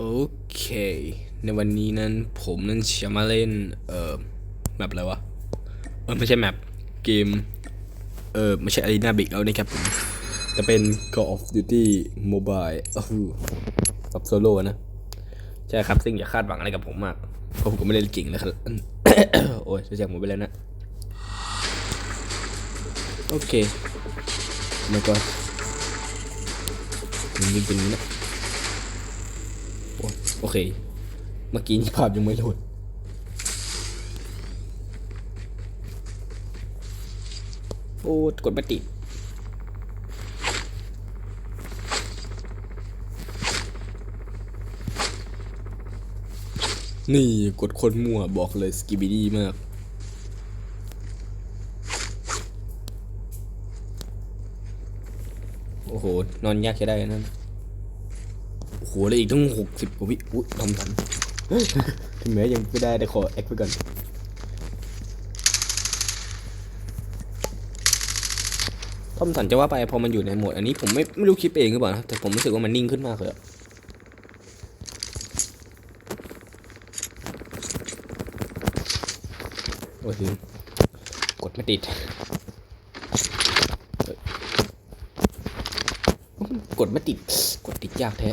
โอเค ในวันนี้นั้นผมนั้นจะมาเล่น เอ่อแมปอะไรวะ เออไม่ใช่แมปเกม เออไม่ใช่ Arena Big แล้วนะครับผมแต่เป็น Call of Duty Mobile เออแบบโซโล่นะ ใช่ครับซึ่งอย่าคาดหวังอะไรกับผมมากเพราะผมก็ไม่ได้เล่นเก่งเลยครับ โอ้ยจะแจกหมไปแล้วนะ โอเคแล้วก็มันยิงเป็นอย่างนี้นะ โอเค เมื่อกี้นี่ภาพยังไม่โหลดโอ้กดไม่ติดนี่กดคนมั่วบอกเลยสกิบิดี้มาก โอ้โห นอนยากจะได้นั่น หแล้วอีกตั้งหกสิบกว่าวิอุ้ยทำทันถึงแม้ยังไม่ได้แต่ขอแอคไปก่อนทอมสันจะว่าไปพอมันอยู่ในโหมดอันนี้ผมไม่ไม่รู้คิดเองหรือเปล่านะแต่ผมรู้สึกว่ามันนิ่งขึ้นมากเลยอะโอ้ยกดไม่ติดเฮ้ยกดไม่ติด กดติดยากแท้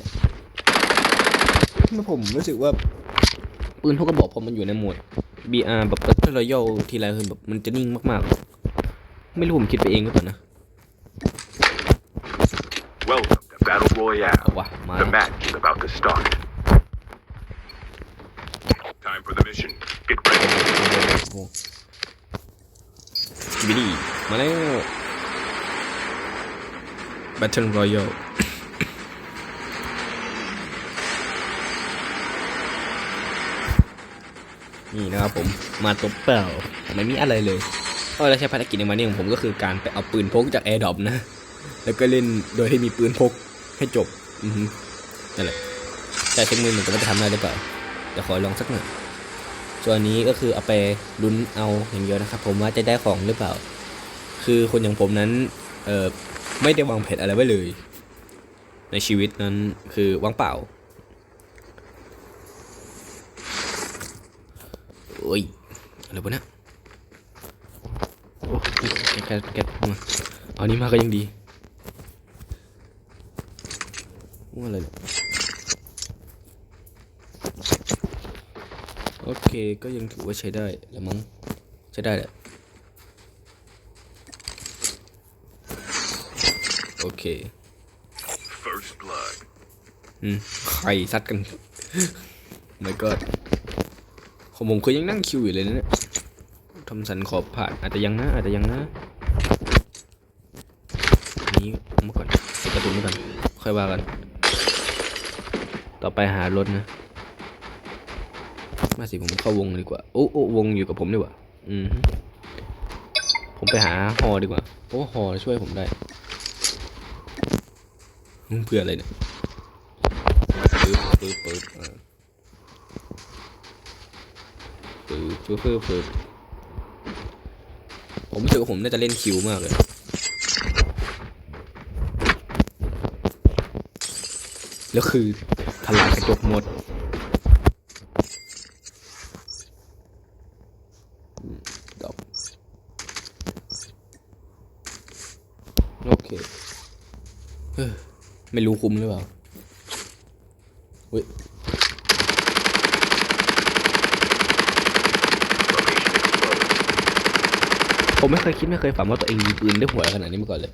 ผมรู้สึกว่า ปืนทุกกระบอกพอมันอยู่ในโหมด BR แบบ Battle Royale ทีไรคือแบบมันจะนิ่งมากๆ ไม่รู้ผมคิดไปเองหรือเปล่านะ Welcome to Battle เอา Royale. วะมา The match is about to start. Time for the mission. Get ready. บิดี้มาแล้ว Battle Royale นี่นะครับผมมาตัวเปล่าไม่มีอะไรเลยเออแล้วใช้ภารกิจในวันนี้ของผมก็คือการไปเอาปืนพกจากแอร์ดรอปนะ แล้วก็เล่นโดยให้มีปืนพกให้จบ อือนั่นแหละแต่เทคนิคเหมือนกันว่าจะทำได้หรือเปล่าเดี๋ยวขอลองสักหน่อยส่วนนี้ก็คือเอาไปลุ้นเอาอย่างเดียวนะครับ ผมว่าจะได้ของหรือเปล่า คือคนอย่างผมนั้นเออไม่ได้วางแผนอะไรไว้เลย ในชีวิตนั้นคือว่างเปล่า โอ้ยอะไรวะเนี่ยโอ้แกะแกะแกมาเอานี้มาก็ยังดีว่าอะไรเนี่ยโอเคก็ยังถือว่าใช้ได้แล้วมั้งใช้ได้แหละโอเคอืมใครซัดกันไม่ก็ ของผมคือยังนั่งคิวอยู่เลยนะเนี่ยทำสันขอบผ่านอาจจะยังนะอาจจะยังนะนี้เอามาก่อนกระสุนมาก่อนค่อยว่ากัน ต่อไปหารถนะ มาสิผมเข้าวงดีกว่าโอ้โอ้วงอยู่กับผมดีกว่า อืมผมไปหาฮอดีกว่า โอ้ฮอช่วยผมได้เพื่ออะไรเนี่ยปึ๊บปึ๊บปึ๊บ อ่าปึ๊บปึ๊บปึ๊บปึ๊บผมรู้สึกว่าผมน่าจะเล่นคิวมากเลยแล้วคือทลายกระจกหมดดอกโอเคเฮ้ยไม่รู้คุ้มหรือเปล่าอุ้ย ผมไม่เคยคิดไม่เคยฝันว่าตัวเองมีปืนได้หัวขนาดนี้มาก่อนเลย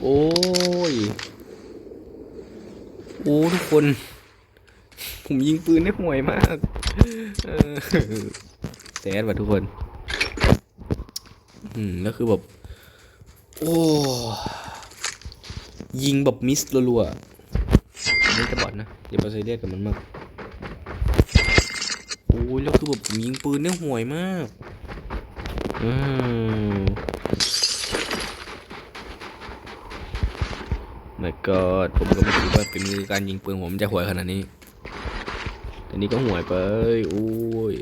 โอ้ย โอ้ทุกคน ผมยิงปืนได้ห่วยมากเแซดว่ะทุกคน อืม แล้วคือแบบ โอ้ ยิงแบบมิสรัวๆ ไม่จะบอดนะอย่าไปซีเรียสกับมันมากโอ้ยแล้วคือแบบผมยิงปืนเนี่ยห่วยมากอืมไม่ก็ผมก็ไม่คิดว่าเป็นมือการยิงปืนผมจะห่วยขนาดนี้แต่นี้ก็ห่วยไปโอ้ย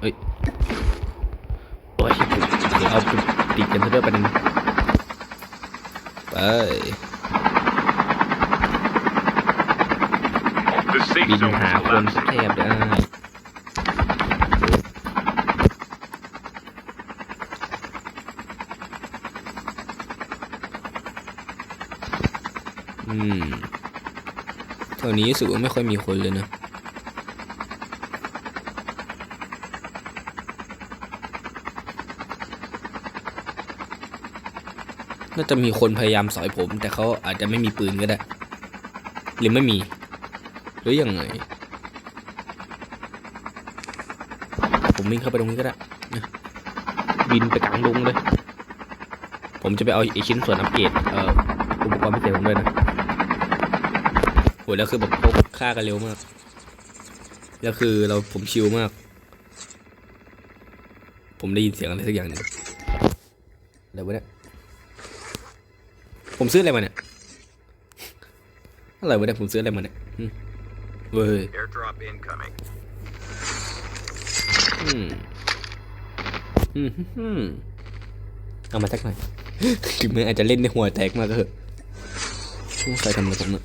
เอ้ยโอ้ยเดี๋ยวเอาติดกันซะด้วยประเด็น ไป บินหาคนสัก collapsing. แทบได้อืมแถวนี้รู้สึกว่าไม่ค่อยมีคนเลยนะ น่าจะมีคนพยายามสอยผม แต่เขาอาจจะไม่มีปืนก็ได้ หรือไม่มี หรือยังไง ผมวิ่งเข้าไปตรงนี้ก็ได้ บินไปกลางดงเลย ผมจะไปเอาไอชิ้นส่วนอัปเกรดเอ่ออุปกรณ์พิเศษผมด้วยนะโหแล้วคือแบบพกฆ่ากันเร็วมาก แล้วคือเราผมชิลมาก ผมได้ยินเสียงอะไรสักอย่างหนึ่งอะไรวะเนี่ย ผมซื้ออะไรมาเนี่ยอะไรวะเนี่ยผมซื้ออะไรมาเนี่ยหึเว้ย Airdrop incoming. อืมอืมอืมเอามาสักหน่อยถึงแม้อาจจะเล่นในหัวแตกมากก็เถอะใครทำอะไรผมเนี่ย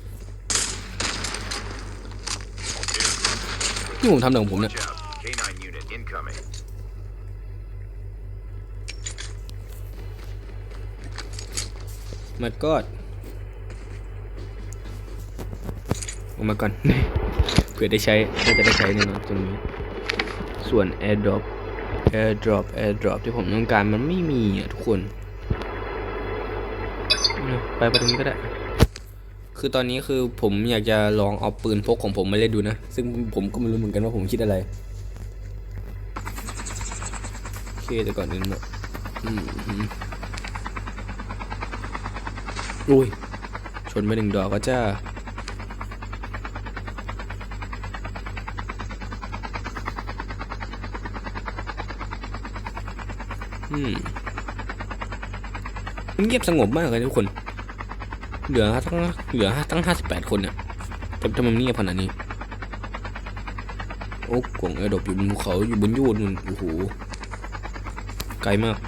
นี่ผมทำอะไรของผมเนี่ย มาก็ออกมาก่อน เผื่อได้ใช้น่าจะได้ใช้แน่นอนตรงนี้ ส่วน AirDrop AirDrop AirDrop ที่ผมต้องการมันไม่มีอะทุกคน ไปไปตรงนี้ก็ได้ คือตอนนี้คือผมอยากจะลองเอาปืนพกของผมมาเล่นดูนะ ซึ่งผมก็ไม่รู้เหมือนกันว่าผมคิดอะไร โอเคแต่ก่อนอื่นเนี่ยอืม อุ้ย ชนไปหนึ่งดอกก็จะอืมมันเงียบสงบมากเลยทุกคน เหลือทั้งเหลือตั้งห้าสิบแปดคนเนี่ยแต่ทำไมมันเงียบขนาดนี้ โอ้กล่องแอร์ดอปอยู่บนภูเขาอยู่บนยอดนู่นโอ้โห ไกลมาก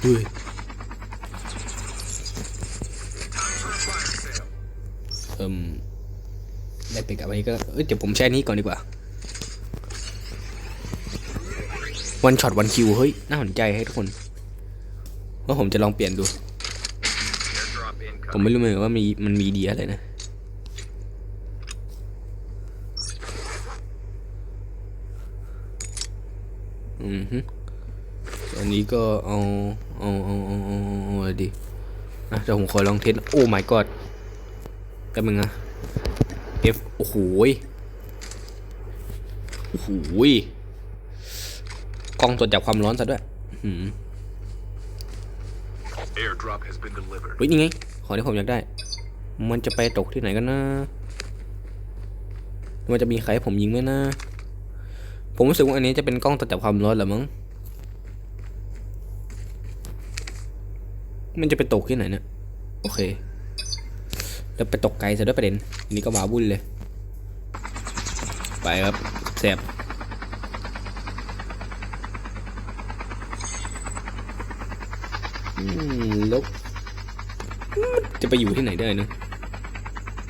เฮ้ยเอิ่มได้ไปกับอันนี้ก็เอ้ยเดี๋ยวผมแช่นี้ก่อนดีกว่า วันช็อตวันคิว เฮ้ย น่าสนใจให้ทุกคนว่าผมจะลองเปลี่ยนดู ผมไม่รู้เหมือนกันว่ามีมันมีดีอะไรนะอืมฮึอันนี้ก็เอา เอาเอาเอาเอาเอาอะไรดีอะเดี๋ยวผมขอลองเทสโอ้ my god แป๊บนึงนะ F โอ้โหยโอ้โหยกล้องตรวจจับความร้อนซะด้วยหืมเฮ้ยนี่ไง ของที่ผมอยากได้ มันจะไปตกที่ไหนกันนะ มันจะมีใครให้ผมยิงไหมนะ ผมรู้สึกว่าอันนี้จะเป็นกล้องตรวจจับความร้อนเหรอมั้ง มันจะไปตกที่ไหนเนี่ยโอเคแล้วไปตกไกลซะด้วยประเด็นอันนี้ก็มาบุ่นเลย ไปครับแสบอืมแลบจะไปอยู่ที่ไหนได้นะ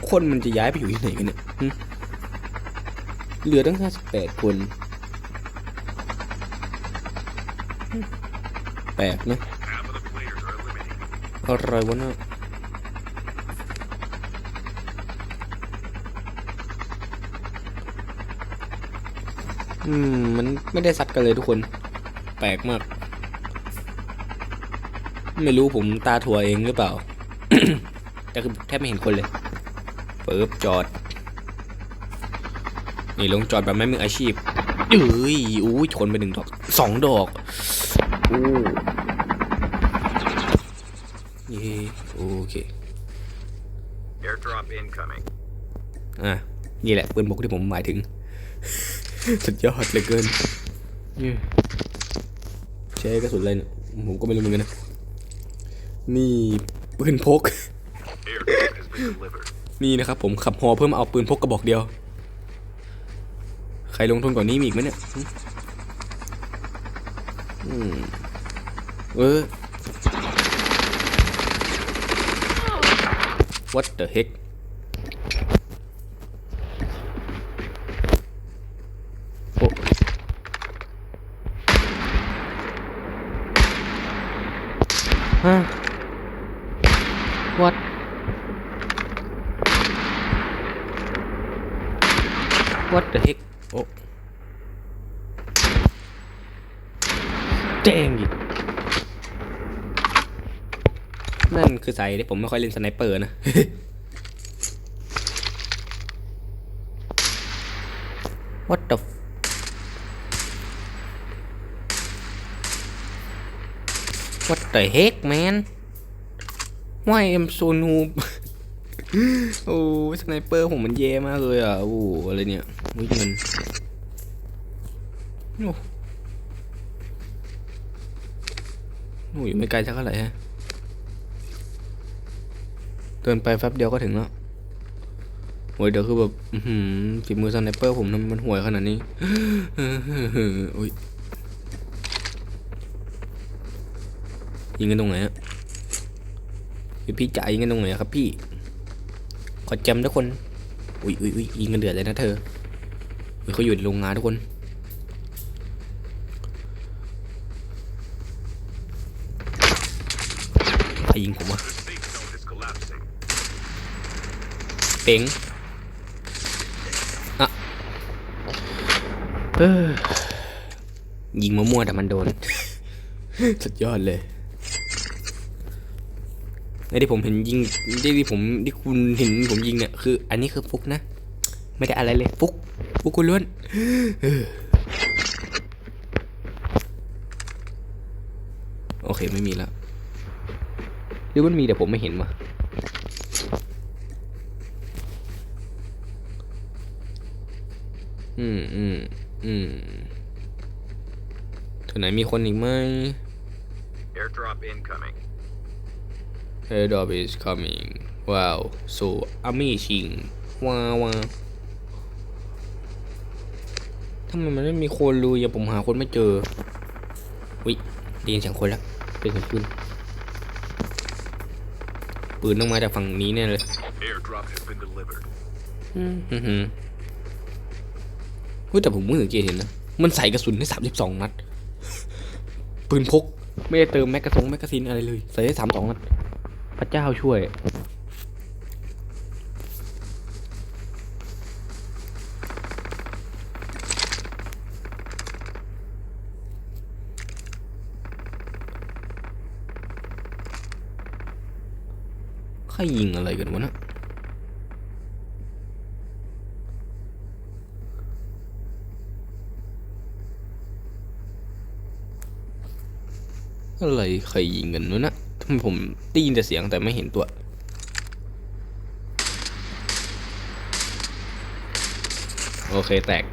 คนมันจะย้ายไปอยู่ที่ไหนกันเนี่ยเหลือตั้งห้าสิบแปดคนแปลกนะ Half of the players are eliminated. อะไรวะเนะอืม มันไม่ได้ซัดกันเลยทุกคน แปลกมาก ไม่รู้ผมตาถั่วเองหรือเปล่า แต่คือแทบไม่เห็นคนเลย เปิบจอด นี่ลงจอดแบบไม่มืออาชีพเอ้ยอู้ยชนไปหนึ่งดอกสองดอก โอ้ อะนี่แหละปืนพกที่ผมหมายถึง สุดยอดเหลือเกินเย้ใช้กระสุนอะไรเนี่ยผมก็ไม่รู้เหมือนกันนะนี่ปืนพก Airdrop has been delivered. นี่นะครับผมขับฮอเพื่อมาเอาปืนพกกระบอกเดียว ใครลงทุนกว่านี้มีอีกไหมเนี่ยหึอืมเออ what the heck ฮะ what วัด the heck โอ้แจ้งอีกนั่นคือใสายที่ผมไม่ค่อยเล่นสไนเปอร์นะ What the What the heck man Why am so noob โอ้สไนเปอร์ผมมันแย่มากเลยอะ โอ้อะไรเนี่ยวิ่งเงินโอ้โอ้ยไม่ไกลสักเท่าไหร่ฮะเดินไปแป๊บเดียวก็ถึงแล้วโอ้ยเดี๋ยวคือแบบฝีมือสไนเปอร์ผมมันห่วยขนาดนี้โอ้ย ยิงกันตรงไหนอะพี่พี่จ่ายยิงกันตรงไหนครับพี่ ขอจำทุกคน อุ้ยอุ้ยอุ้ยยิงกันเดือดเลยนะเธอเขาอยู่ในโรงงานทุกคนใครยิงผมวะเป๋งอะเออยิงมั่วๆแต่มันโดน สุดยอดเลย ไอ้ที่ผมเห็นยิงที่ที่ผมที่คุณเห็นผมยิงเนี่ยคือ อันนี้คือฟุกนะ ไม่ได้อะไรเลย ฟุก ฟุกคุณล้วนโอเคไม่มีแล้วหรือมันมีแต่ผมไม่เห็นวะอืมอืมอืมถึงไหนมีคนอีกไหม Airdrop incoming. Airdrop is coming wow so amazing ว้าวว้าวทำไมมันไม่มีคนเลยอย่าผมหาคนไม่เจอวิได้ยินเสียงคนแล้วเป็นเสียงปืนปืนต้องมาจากฝั่งนี้แน่เลย Airdrop has been delivered. อืมอืมอืมเฮ้ยแต่ผมเพิ่งสังเกตเห็นนะ มันใส่กระสุนได้สามสิบสองนัด ปืนพก ไม่ได้เติมแมกกาซงแมกกาซีนอะไรเลย ใส่ได้สามสองนัด พระเจ้าช่วย ใครยิงอะไรกันวะเนะอะไรใครยิงกันวะนะ ผมได้ยินแต่เสียงแต่ไม่เห็นตัว โอเคแตก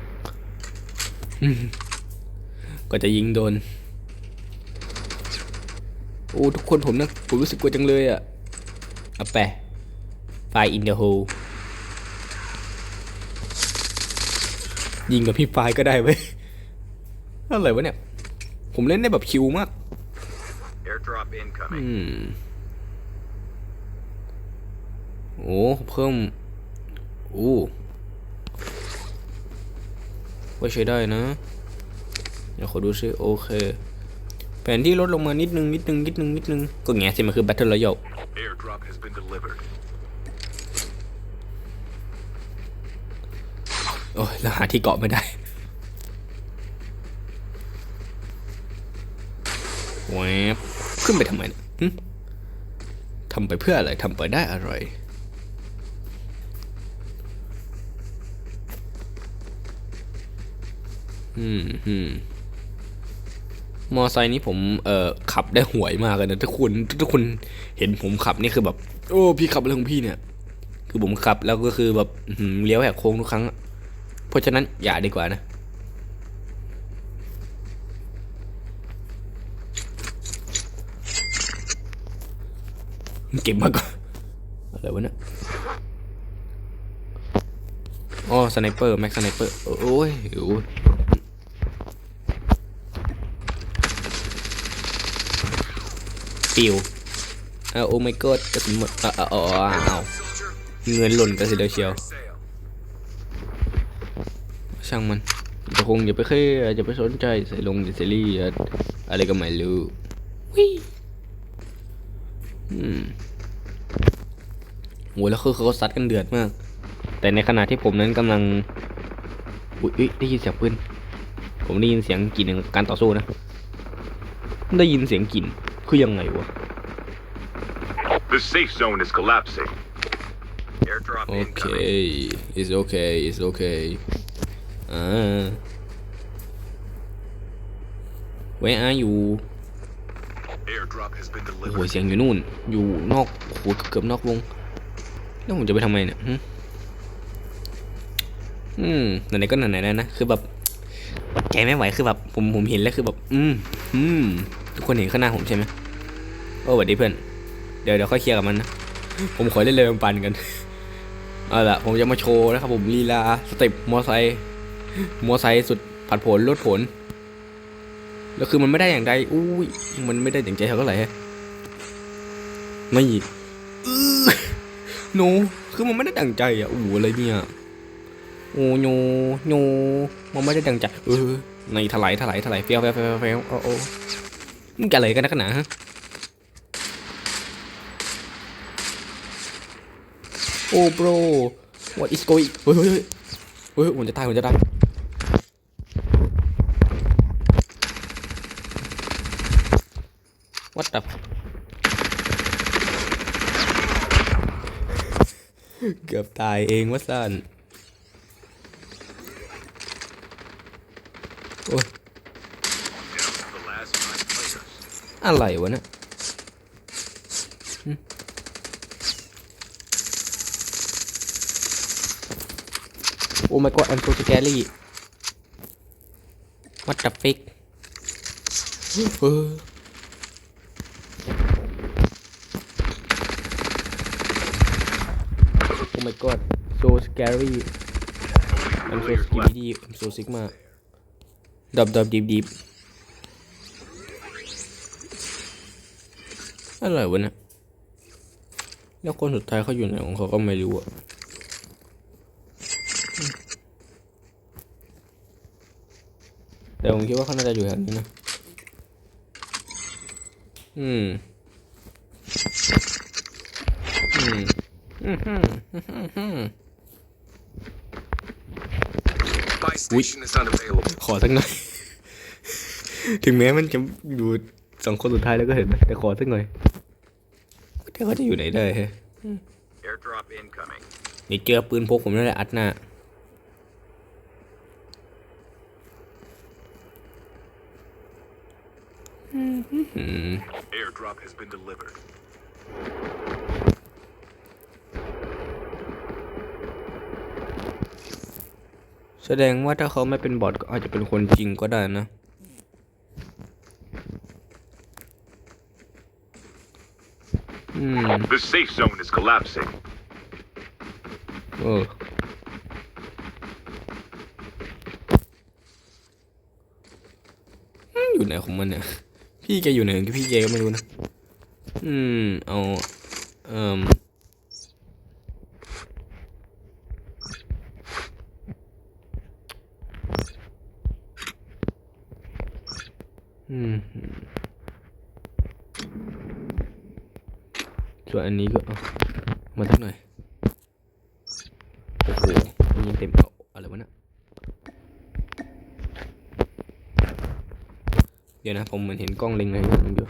ก็จะยิงโดน โอ้ ทุกคนผมนะผมรู้สึกกลัวจังเลยอะอาแปะไฟอินเดอะโฮยิงกับพี่ไฟก็ได้เว้ยอะไรวะเนี่ย ผมเล่นได้แบบคิวมาก Airdrop incoming. อืมโอ้เพิ่มโอ้ก็ใช้ได้นะ เดี๋ยวขอดูซิโอเค แผนที่ลดลงมานิดนึงนิดนึงนิดนึงนิดนึง ก็แง่สิมันคือ Battle Royale Airdrop has been delivered. โอ้ยแล้วหาที่เกาะไม่ได้แวบ ขึ้นไปทำไมเนี่ยทำไปเพื่ออะไรทำไปได้อะไรอืมอืมมอไซค์นี้ผมเอ่อขับได้ห่วยมากเลยนะทุกคนทุกคนเห็นผมขับนี่คือแบบ โอ้พี่ขับอะไรของพี่เนี่ย คือผมขับแล้วก็คือแบบหือเลี้ยวแหกโค้งทุกครั้ง เพราะฉะนั้นอย่าดีกว่านะ เก็บมากกว่าอะไรวะเนี่ยอ๋อสไนเปอร์แม็กสไนเปอร์โอ้ยโอ้ยปิวอาโอ้ my god กระสุนหมดอ่าอ๋ออ้าเงินหล่นไปเสียแล้วเชียว ช่างมันจะคงอย่าไปเคยดอย่าไปสนใจใส่ลงในซีรีส์อะไรก็ไม่รู้วิอืม โหแล้วคือเขาซัดกันเดือดมาก แต่ในขณะที่ผมนั้นกำลังอุ้ยอุ๊ยได้ยินเสียงปืนผมได้ยินเสียงกลิ่นของการต่อสู้นะ ได้ยินเสียงกลิ่นคือยังไงวะ The safe zone is collapsing. Airdrop โอเค incoming. it's okay it's okay อ่า where are you Airdrop has been โอ้โห delivered. เสียงอยู่นู่น อยู่นอกโอ้โหเกือบนอกวง แล้วผมจะไปทำไมเนี่ยอืมไหนๆก็ไหนๆแล้วนะ คือแบบใจไม่ไหว คือแบบ ผมผมเห็นแล้วคือแบบ อืม อืม ทุกคนเห็นข้างหน้าผมใช่ไหมโอ้สวัสดีเพื่อน เดี๋ยวเดี๋ยวค่อยเคลียร์กับมันนะ ผมขอเล่นเรือปันกัน เอาละผมจะมาโชว์นะครับผมลีลาสเต็ปมอไซค์มอไซค์สุดผัดผลลดผล แล้วคือมันไม่ได้อย่างใด อุ้ย มันไม่ได้อย่างใจเท่าไหร่ฮะไม่ โนคือมันไม่ได้ดังใจอะโอ้โหอะไรเนี่ยโอ้โนโนมันไม่ได้ดังใจเออในถลายถลายถลายเฟี้ยวเฟี้ยวเฟี้ยวเฟี้ยวโอ้โอ้มึงจะอะไรกันนักหนาฮะโอ้ bro what is going เฮ้ยเฮ้ยเฮ้ยเฮ้ยผมจะตายผมจะตาย what the fuck เกือบตายเองวะสันอะไรวะเนี่ยโอ้ my god I'm so scary what the fuck เออ Oh my god so scary I'm so skibidi I'm so sigma ดับดับดิบดิบอะไรวะเนี่ยแล้วคนสุดท้ายเขาอยู่ไหนของเขาก็ไม่รู้อะแต่ผมคิดว่าเขาน่าจะอยู่แถวนี้นะ อืม อืม อืมฮึมอืมฮึมฮึม Buy station is unavailable. ขอสักหน่อย ถึงแม้มันจะอยู่สองคนสุดท้ายแล้วก็เห็นนะแต่ขอสักหน่อยเดี๋ยวเขาจะอยู่ไหนได้ฮะ Airdrop incoming. นี่เจอปืนพกผมนั่นแหละอัดหน้าอืม Airdrop has been delivered. แสดงว่าถ้าเขาไม่เป็นบอทก็อาจจะเป็นคนจริงก็ได้นะ อืม The safe zone is collapsing. เอออืมอยู่ไหนของมันเนี่ย พี่แกอยู่ไหนพี่แกก็ไม่รู้นะ อืม เอา เอ่มอื อันนี้ก็มาสักหน่อยโอ้โหยิงเต็มเอาอะไรวะเนี่ยเดี๋ยวนะผมเหมือนเห็นกล้องเล็งอะไรอย่างนึงอยู่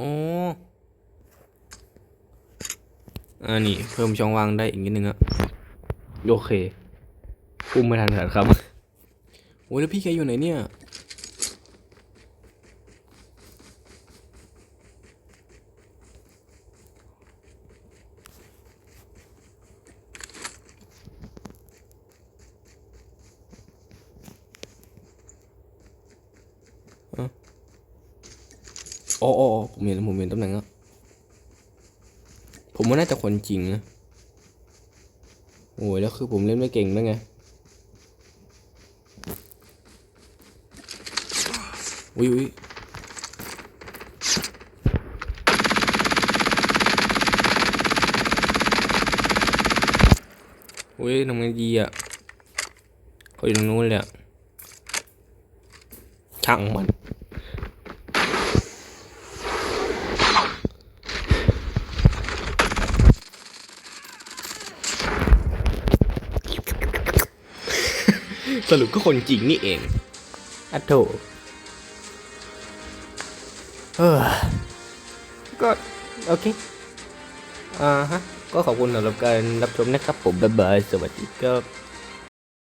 อ๋ออ่านี่เพิ่มช่องว่างได้อีกนิดนึงอะโอเคปุ่มไม่ทันครับโอ้ยแล้วพี่แกอยู่ไหนเนี่ย อ๋ออ๋ออ๋อผมเห็นผมเห็นตำแหน่งแล้วผมว่าน่าจะคนจริงนะโอ้ยแล้วคือผมเล่นไม่เก่งด้วยไงอุ้ยอุ้ยอุ้ยทำไงดีอะเขาอยู่ตรงนู้นเลยอะช่างมัน ส รุปก็คนจริงนี่เองอะโถเออก็โอเค อ่าฮะ ก็ขอบคุณสำหรับการรับชมนะครับผมบ๊ายบาย สวัสดีครับ